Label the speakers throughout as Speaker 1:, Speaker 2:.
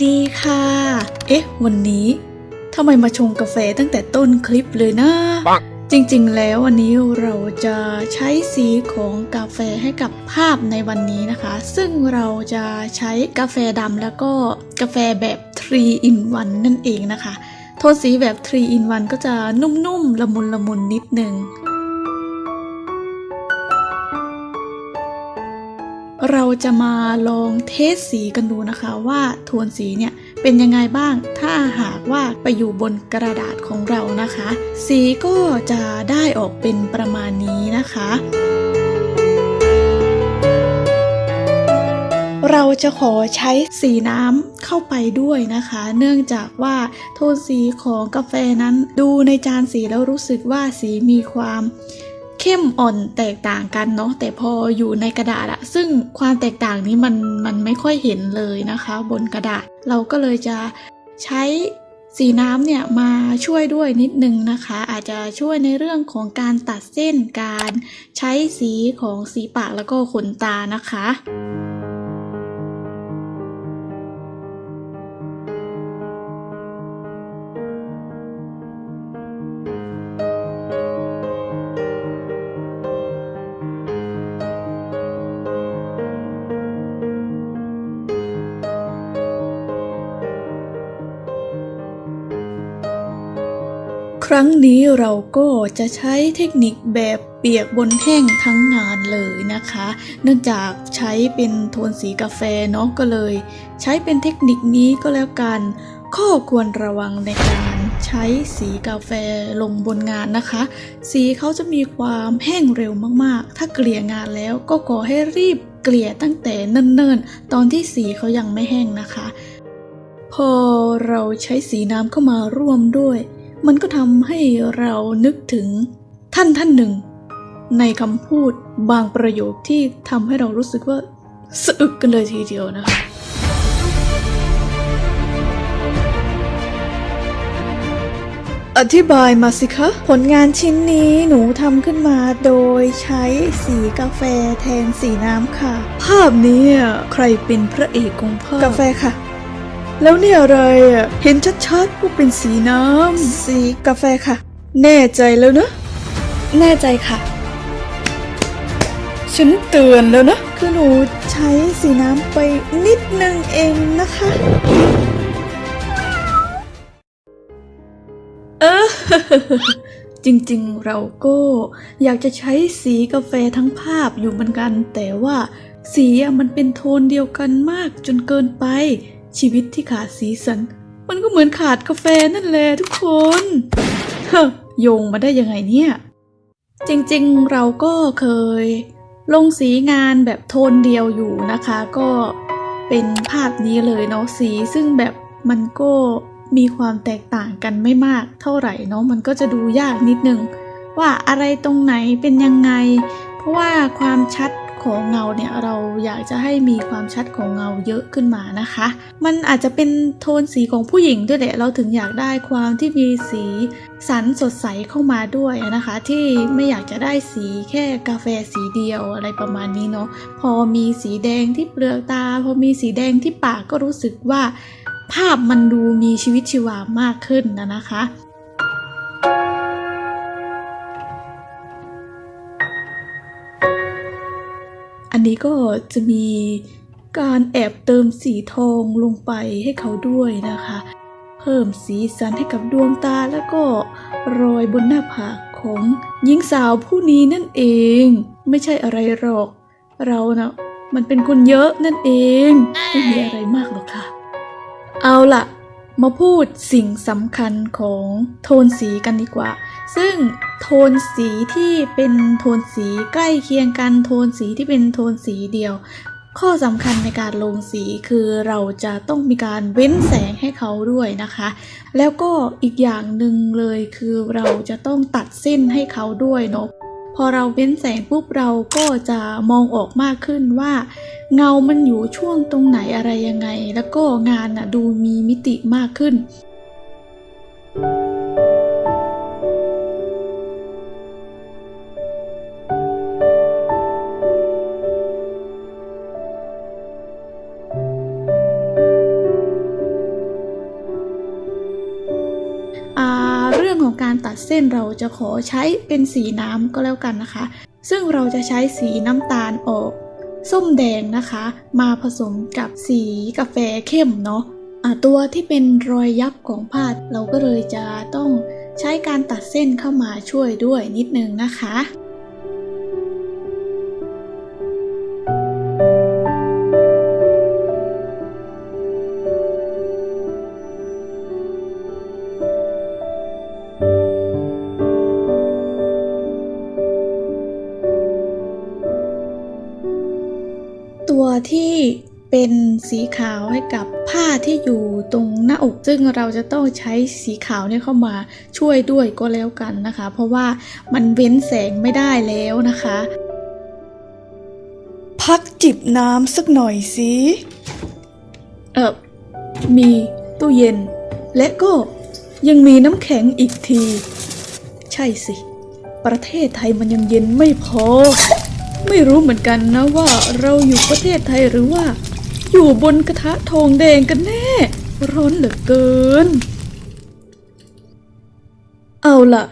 Speaker 1: สวัสดีค่ะ เอ๊ะ วันนี้ทำไมมาชงกาแฟตั้งแต่ต้นคลิปเลยนะ
Speaker 2: ปัง
Speaker 1: จริงๆ แล้ววันนี้เราจะใช้สีของกาแฟให้กับภาพในวันนี้นะคะ ซึ่งเราจะใช้กาแฟดำแล้วก็กาแฟแบบ3 in 1นั่นเองนะคะ โทนสีแบบ3 in 1ก็จะนุ่มๆ ละมุนละมุนนิดนึง เราจะมาลองเทสสีกันดูนะคะว่าโทนสีเนี่ยเป็นยังไงบ้าง ถ้าหากว่าไปอยู่บนกระดาษของเรานะคะ สีก็จะได้ออกเป็นประมาณนี้นะคะเราจะขอใช้สีน้ำเข้าไปด้วยนะคะ เนื่องจากว่าโทนสีของกาแฟนั้นดูในจานสีแล้วรู้สึกว่าสีมีความ เข้มอ่อนแตกต่างกันเนาะแต่พออยู่ในกระดาษอะซึ่งความแตกต่างนี้มันมันไม่ค่อยเห็นเลยนะคะ บนกระดาษเราก็เลยจะใช้สีน้ำเนี่ยมาช่วยด้วยนิดนึงนะคะ อาจจะช่วยในเรื่องของการตัดเส้นการใช้สีของสีปากแล้วก็ขนตานะคะ รั้งนี้เราก็จะใช้เทคนิคแบบเปียกบนแห้งทั้งงานเลยนะคะ เนื่องจากใช้เป็นโทนสีกาแฟเนาะก็เลย ใช้เป็นเทคนิคนี้ก็แล้วกัน ข้อควรระวังในการใช้สีกาแฟลงบนงานนะคะ สีเขาจะมีความแห้งเร็วมากๆ ถ้าเกลี่ยงานแล้วก็ขอให้รีบเกลี่ยตั้งแต่เนิ่นๆ ตอนที่สีเขายังไม่แห้งนะคะ พอเราใช้สีน้ำเข้ามาร่วมด้วย มันก็ทำให้เรานึกถึงท่านท่านหนึ่ง ในคำพูดบางประโยคที่ทำให้เรารู้สึกว่าสะอึกกันเลยทีเดียวนะคะอธิบายมาสิคะ ผลงานชิ้นนี้หนูทำขึ้นมาโดยใช้สีกาแฟแทนสีน้ำค่ะ ภาพนี้อะใครเป็นพระเอกของภาพกาแฟค่ะ แล้วเนี่ยอะไรอะ เห็นชัดๆว่าเป็นสีน้ำ สีกาแฟค่ะ แน่ใจแล้วนะ แน่ใจค่ะ ฉันเตือนแล้วนะ คือหนูใช้สีน้ำไปนิดนึงเองนะคะ เออจริงๆเราก็อยากจะใช้สีกาแฟทั้งภาพอยู่เหมือนกัน แต่ว่าสีอะมันเป็นโทนเดียวกันมากจนเกินไป ชีวิตที่ขาดสีสัน มันก็เหมือนขาดกาแฟนั่นแหละทุกคน เฮ้อโยงมาได้ยังไงเนี่ย จริงๆเราก็เคย ลงสีงานแบบโทนเดียวอยู่นะคะ ก็เป็นภาพนี้เลยเนาะสีซึ่งแบบมันก็มีความแตกต่างกันไม่มากเท่าไหร่เนาะมันก็จะดูยากนิดนึง ว่าอะไรตรงไหนเป็นยังไง เพราะว่าความชัด ของเงาเนี่ยเราอยากจะให้มีความชัดของเงาเยอะขึ้นมานะคะ มันอาจจะเป็นโทนสีของผู้หญิงด้วยแหละเราถึงอยากได้ความที่มีสีสันสดใสเข้ามาด้วยนะคะ ที่ไม่อยากจะได้สีแค่กาแฟสีเดียวอะไรประมาณนี้เนาะพอมีสีแดงที่เปลือกตา พอมีสีแดงที่ปากก็รู้สึกว่า ภาพมันดูมีชีวิตชีวามากขึ้นนะนะคะ นนี้ก็จะมีการแอบเติมสีทองลงไปให้เขาด้วยนะคะ เพิ่มสีสันให้กับดวงตาแล้วก็รอยบนหน้าผากของหญิงสาวผู้นี้นั่นเอง ไม่ใช่อะไรหรอก เรานะ่ะมันเป็นคนเยอะนั่นเอง ไม่มีอะไรมากหรอกค่ะ เอาล่ะ มาพูดสิ่งสำคัญของโทนสีกันดีกว่า ซึ่งโทนสีที่เป็นโทนสีใกล้เคียงกันโทนสีที่เป็นโทนสีเดียว ข้อสำคัญในการลงสีคือเราจะต้องมีการเว้นแสงให้เขาด้วยนะคะ แล้วก็อีกอย่างหนึ่งเลยคือเราจะต้องตัดเส้นให้เขาด้วยเนาะพอเราเว้นแสงปุ๊บเราก็จะมองออกมากขึ้นว่า เงามันอยู่ช่วงตรงไหนอะไรยังไง แล้วก็งานน่ะดูมีมิติมากขึ้น เรื่องของการตัดเส้นเราจะขอใช้เป็นสีน้ำก็แล้วกันนะคะ ซึ่งเราจะใช้สีน้ำตาลออก ส้มแดงนะคะ มาผสมกับสีกาแฟเข้มเนาะะตัวที่เป็นรอยยับของผ้าเราก็เลยจะต้องใช้การตัดเส้นเข้ามาช่วยด้วยนิดนึงนะคะ ตัวที่เป็นสีขาวให้กับผ้าที่อยู่ตรงหน้าอก ซึ่งเราจะต้องใช้สีขาวเนี่ยเข้ามาช่วยด้วยก็แล้วกันนะคะ เพราะว่ามันเว้นแสงไม่ได้แล้วนะคะ พักจิบน้ำสักหน่อยสิเออมีตู้เย็น และก็ยังมีน้ำแข็งอีกที ใช่สิ ประเทศไทยมันยังเย็นไม่พอ ไม่รู้เหมือนกันนะว่าเราอยู่ประเทศไทยหรือว่า อยู่บนกระทะทองแดงกันแน่ ร้อนเหลือเกิน เอาล่ะ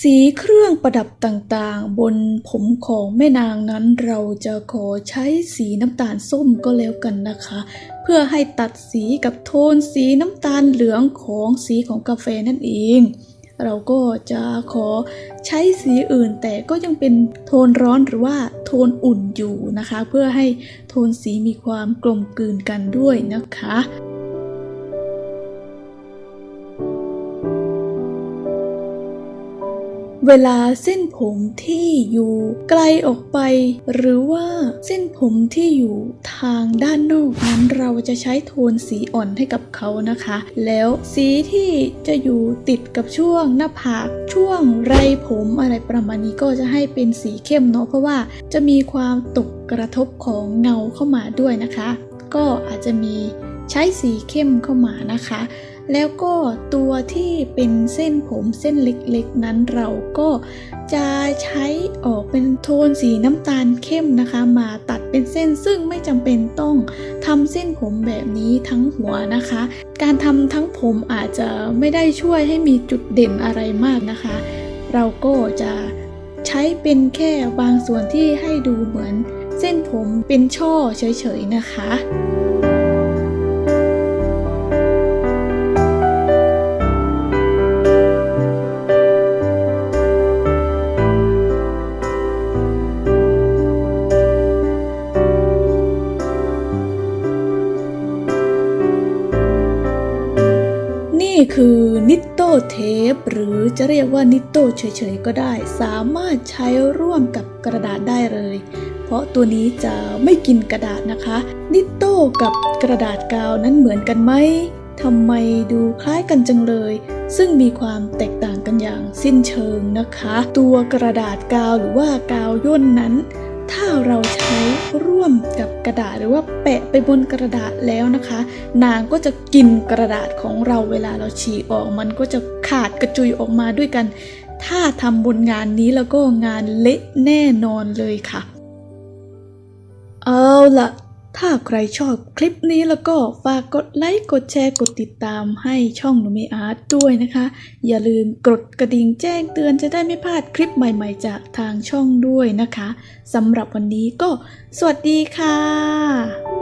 Speaker 1: สีเครื่องประดับต่างๆ บนผมของแม่นางนั้นเราจะขอใช้สีน้ำตาลส้มก็แล้วกันนะคะ เพื่อให้ตัดสีกับโทนสีน้ำตาลเหลืองของสีของกาแฟนั่นเอง เราก็จะขอใช้สีอื่น แต่ก็ยังเป็นโทนร้อนหรือว่าโทนอุ่นอยู่นะคะ เพื่อให้โทนสีมีความกลมกลืนกันด้วยนะคะ เวลาเส้นผมที่อยู่ไกลออกไป หรือว่าเส้นผมที่อยู่ทางด้านนอกนั้นเราจะใช้โทนสีอ่อนให้กับเขานะคะ แล้วสีที่จะอยู่ติดกับช่วงหน้าผากช่วงไรผมอะไรประมาณนี้ก็จะให้เป็นสีเข้มเนาะเพราะว่าจะมีความตกกระทบของเงาเข้ามาด้วยนะคะ ก็อาจจะมีใช้สีเข้มเข้ามานะคะ แล้วก็ตัวที่เป็นเส้นผมเส้นเล็กๆนั้นเราก็จะใช้ออกเป็นโทนสีน้ำตาลเข้มนะคะ มาตัดเป็นเส้นซึ่งไม่จำเป็นต้องทำเส้นผมแบบนี้ทั้งหัวนะคะ การทำทั้งผมอาจจะไม่ได้ช่วยให้มีจุดเด่นอะไรมากนะคะ เราก็จะใช้เป็นแค่บางส่วนที่ให้ดูเหมือนเส้นผมเป็นช่อเฉยๆนะคะ คือนิตโตเทปหรือจะเรียกว่านิตโตเฉยๆก็ได้ สามารถใช้ร่วมกับกระดาษได้เลย เพราะตัวนี้จะไม่กินกระดาษนะคะ นิตโตกับกระดาษกาวนั้นเหมือนกันไหมทำไมดูคล้ายกันจังเลย ซึ่งมีความแตกต่างกันอย่างสิ้นเชิงนะคะ ตัวกระดาษกาวหรือว่ากาวย่นนั้น ถ้าเราใช้ร่วมกับกระดาษหรือว่า แปะไปบนกระดาษแล้วนะคะ นางก็จะกินกระดาษของเราเวลาเราฉีกออกมันก็จะขาดกระจุยออกมาด้วยกัน ถ้าทำบนงานนี้แล้วก็งานเละแน่นอนเลยค่ะ เอาละถ้าใครชอบคลิปนี้แล้วก็ฝากกดไลค์ กดแชร์ กดติดตามให้ช่องหนูมีอาร์ตด้วยนะคะ อย่าลืมกดกระดิ่งแจ้งเตือนจะได้ไม่พลาดคลิปใหม่ๆจากทางช่องด้วยนะคะสำหรับวันนี้ก็สวัสดีค่ะ